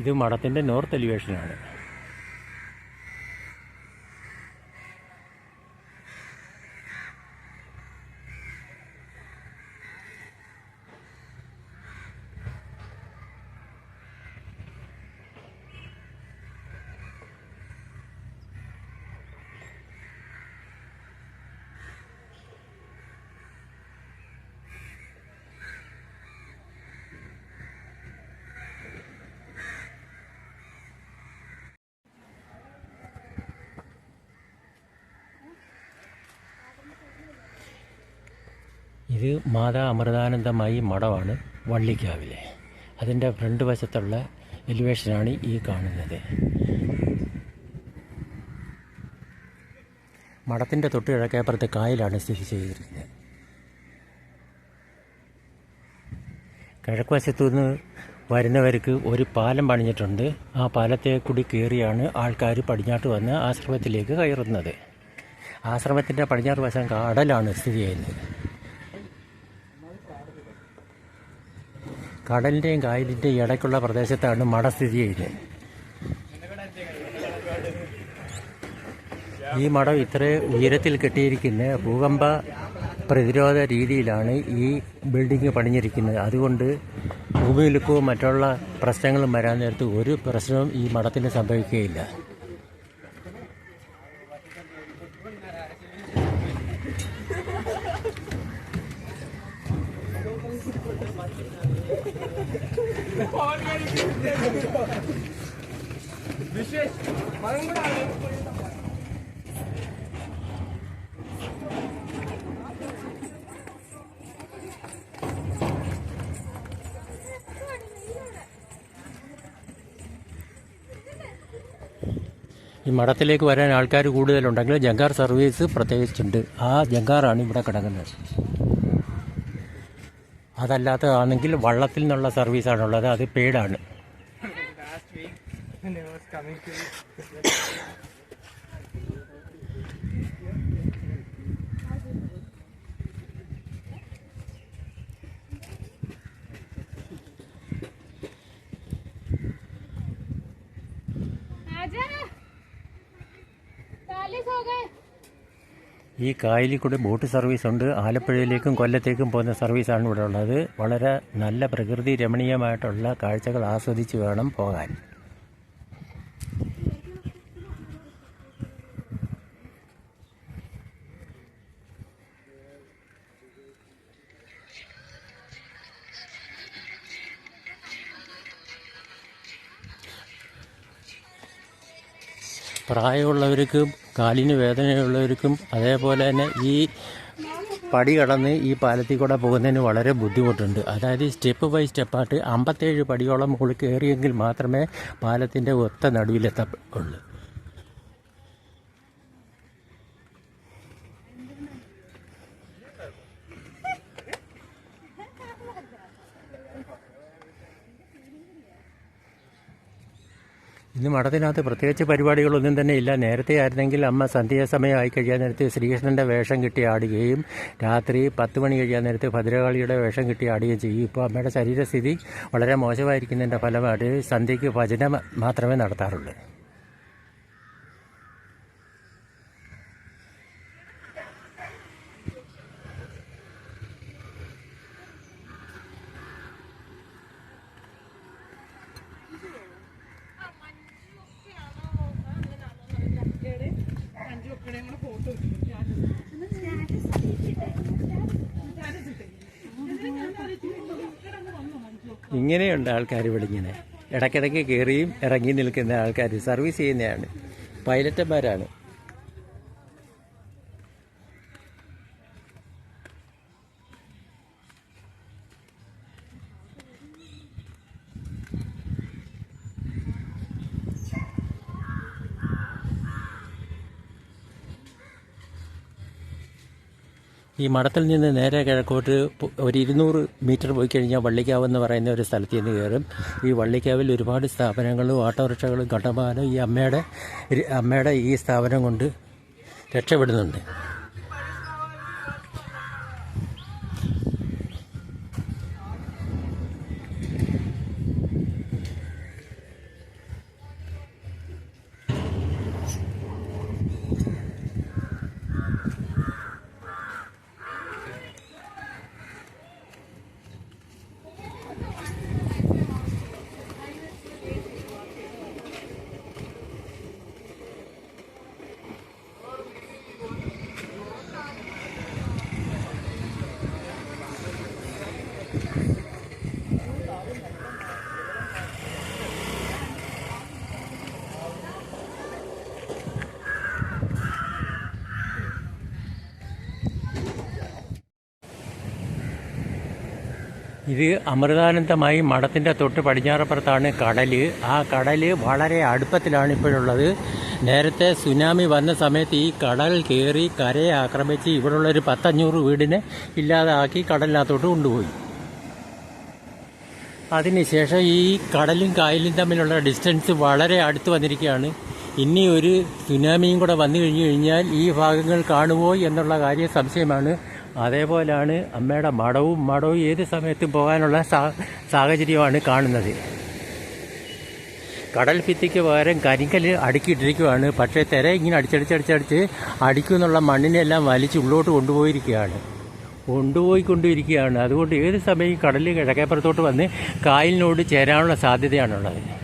ഇത് മഠത്തിന്റെ നോർത്ത് എലിവേഷനാണ്. ഇത് മാതാ അമൃതാനന്ദമായി മഠമാണ് വള്ളിക്കാവിലെ. അതിന്റെ ഫ്രണ്ട് വശത്തുള്ള എലിവേഷനാണ് ഈ കാണുന്നത്. മഠത്തിന്റെ തൊട്ട് കിഴക്കേപ്പുറത്ത് കായലാണ് സ്ഥിതി ചെയ്തിരിക്കുന്നത് കിഴക്കുവശത്തു നിന്ന് വരുന്നവർക്ക് ഒരു പാലം പണിഞ്ഞിട്ടുണ്ട്. ആ പാലത്തെ കൂടി കയറിയാണ് ആൾക്കാർ പടിഞ്ഞാട്ട് വന്ന് ആശ്രമത്തിലേക്ക് കയറുന്നത്. ആശ്രമത്തിന്റെ പടിഞ്ഞാറ് വശം കടലാണ് സ്ഥിതി ചെയ്യുന്നത്. കടലിന്റെയും കായലിന്റെയും ഇടയ്ക്കുള്ള പ്രദേശത്താണ് മട സ്ഥിതി ചെയ്യുന്നത്. ഈ മഠം ഇത്ര ഉയരത്തിൽ കെട്ടിയിരിക്കുന്ന ഭൂകമ്പ പ്രതിരോധ രീതിയിലാണ് ഈ ബിൽഡിംഗ് പണിഞ്ഞിരിക്കുന്നത്. അതുകൊണ്ട് ഭൂമിയിലുക്കവും മറ്റുള്ള പ്രശ്നങ്ങളും വരാൻ നേരത്ത് ഒരു പ്രശ്നവും ഈ മഠത്തിന് സംഭവിക്കുകയില്ല. ഈ മഠത്തിലേക്ക് വരാൻ ആൾക്കാർ കൂടുതലുണ്ടെങ്കിൽ ജങ്കാർ സർവീസ് പ്രത്യേകിച്ചുണ്ട്. ആ ജങ്കാറാണ് ഇവിടെ കിടക്കുന്നത്. അതല്ലാത്തതാണെങ്കിൽ വള്ളത്തിൽ നിന്നുള്ള സർവീസാണുള്ളത്. അത് പെയ്ഡാണ് ഈ കായലിൽ കൂടെ ബോട്ട് സർവീസ് ഉണ്ട്. ആലപ്പുഴയിലേക്കും കൊല്ലത്തേക്കും പോകുന്ന സർവീസാണ് ഇവിടെ ഉള്ളത്. വളരെ നല്ല പ്രകൃതി രമണീയമായിട്ടുള്ള കാഴ്ചകൾ ആസ്വദിച്ച് വേണം പോകാൻ. പ്രായമുള്ളവർക്കും കാലിന് വേദനയുള്ളവർക്കും അതേപോലെ തന്നെ ഈ പടി കടന്ന് ഈ പാലത്തിൽ കൂടെ പോകുന്നതിന് വളരെ ബുദ്ധിമുട്ടുണ്ട്. അതായത് സ്റ്റെപ്പ് ബൈ സ്റ്റെപ്പായിട്ട് അമ്പത്തേഴ് പടിയോളം മുകളിൽ കയറിയെങ്കിൽ മാത്രമേ പാലത്തിന്റെ ഒത്ത നടുവിലെത്തുള്ളൂ ഇന്ന് മഠത്തിനകത്ത് പ്രത്യേകിച്ച് പരിപാടികളൊന്നും തന്നെ ഇല്ല. നേരത്തെ ആയിരുന്നെങ്കിൽ അമ്മ സന്ധ്യാസമയം ആയി കഴിയാൻ നേരത്ത് ശ്രീകൃഷ്ണന്റെ വേഷം കിട്ടി ആടുകയും രാത്രി പത്ത് മണി കഴിയാൻ നേരത്ത് ഭദ്രകാളിയുടെ വേഷം കിട്ടി ആടുകയും ചെയ്യും. ഇപ്പോൾ അമ്മയുടെ ശരീരസ്ഥിതി വളരെ മോശമായിരിക്കുന്നതിന്റെ ഫലമായിട്ട് സന്ധ്യയ്ക്ക് ഭജന മാത്രമേ നടത്താറുള്ളൂ. ഇങ്ങനെയുണ്ട് ആൾക്കാർ ഇവിടെ ഇങ്ങനെ. ഇടയ്ക്കിടയ്ക്ക് കയറിയും ഇറങ്ങി നിൽക്കുന്ന ആൾക്കാർ സർവീസ് ചെയ്യുന്നതാണ്. പൈലറ്റന്മാരാണ്. ഈ മഠത്തിൽ നിന്ന് നേരെ കിഴക്കോട്ട് ഒരു ഇരുന്നൂറ് മീറ്റർ പോയി കഴിഞ്ഞാൽ വള്ളിക്കാവ് എന്ന് പറയുന്ന ഒരു സ്ഥലത്ത് നിന്ന് കയറും. ഈ വള്ളിക്കാവിൽ ഒരുപാട് സ്ഥാപനങ്ങളും ഓട്ടോറിക്ഷകളും കണ്ടമാനം ഈ അമ്മയുടെ അമ്മയുടെ ഈ സ്ഥാപനം കൊണ്ട് രക്ഷപ്പെടുന്നുണ്ട്. ഇത് അമൃതാനന്ദമായി മഠത്തിന്റെ തൊട്ട് പടിഞ്ഞാറപ്പുറത്താണ് കടൽ ആ കടൽ വളരെ അടുപ്പത്തിലാണ് ഇപ്പോഴുള്ളത്. നേരത്തെ സുനാമി വന്ന സമയത്ത് ഈ കടൽ കയറി കരയെ ആക്രമിച്ച് ഇവിടെയുള്ള ഒരു പത്തഞ്ഞൂറ് വീടിനെ ഇല്ലാതാക്കി കടലിനകത്തോട്ട് കൊണ്ടുപോയി. അതിനുശേഷം ഈ കടലും കായലും തമ്മിലുള്ള ഡിസ്റ്റൻസ് വളരെ അടുത്ത് വന്നിരിക്കുകയാണ്. ഇനി ഒരു സുനാമിയും കൂടെ വന്നു കഴിഞ്ഞു കഴിഞ്ഞാൽ ഈ ഭാഗങ്ങൾ കാണുമോ എന്നുള്ള കാര്യം സംശയമാണ്. അതേപോലെയാണ് അമ്മയുടെ മടവും മടവും ഏത് സമയത്തും പോകാനുള്ള സാഹചര്യമാണ് കാണുന്നത്. കടൽ ഭിത്തിക്ക് പകരം കരിങ്കൽ അടുക്കിയിട്ടിരിക്കുകയാണ് പക്ഷേ തിര ഇങ്ങനെ അടിച്ചടിച്ചടിച്ചടിച്ച് അടിക്കുന്നുള്ള മണ്ണിനെല്ലാം വലിച്ച് ഉള്ളോട്ട് കൊണ്ടുപോയിരിക്കുകയാണ്. കൊണ്ടുപോയിക്കൊണ്ടിരിക്കുകയാണ്. അതുകൊണ്ട് ഏത് സമയം കടലിൽ കിഴക്കേപ്പുറത്തോട്ട് വന്ന് കായലിനോട് ചേരാനുള്ള സാധ്യതയാണുള്ളത്.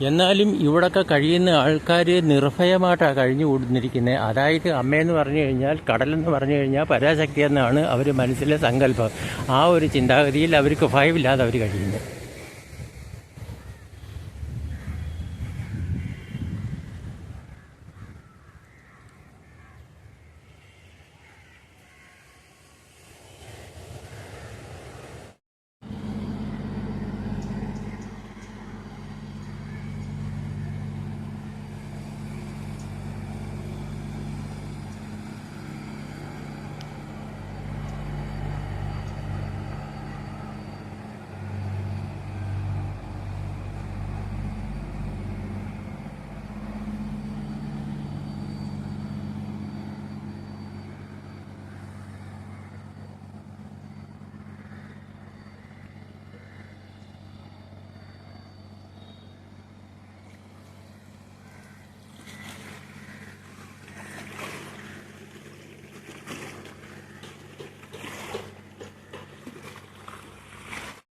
എന്നാലും ഇവിടൊക്കെ കഴിയുന്ന ആൾക്കാർ നിർഭയമായിട്ടാണ് കഴിഞ്ഞു കൂടുന്നിരിക്കുന്നത് അതായത് അമ്മയെന്ന് പറഞ്ഞു കഴിഞ്ഞാൽ കടലെന്ന് പറഞ്ഞു കഴിഞ്ഞാൽ പരാശക്തി എന്നാണ് അവർ മനസ്സിലെ സങ്കല്പം. ആ ഒരു ചിന്താഗതിയിൽ അവർക്ക് ഭയമില്ലാതെ അവർ കഴിയുന്നത്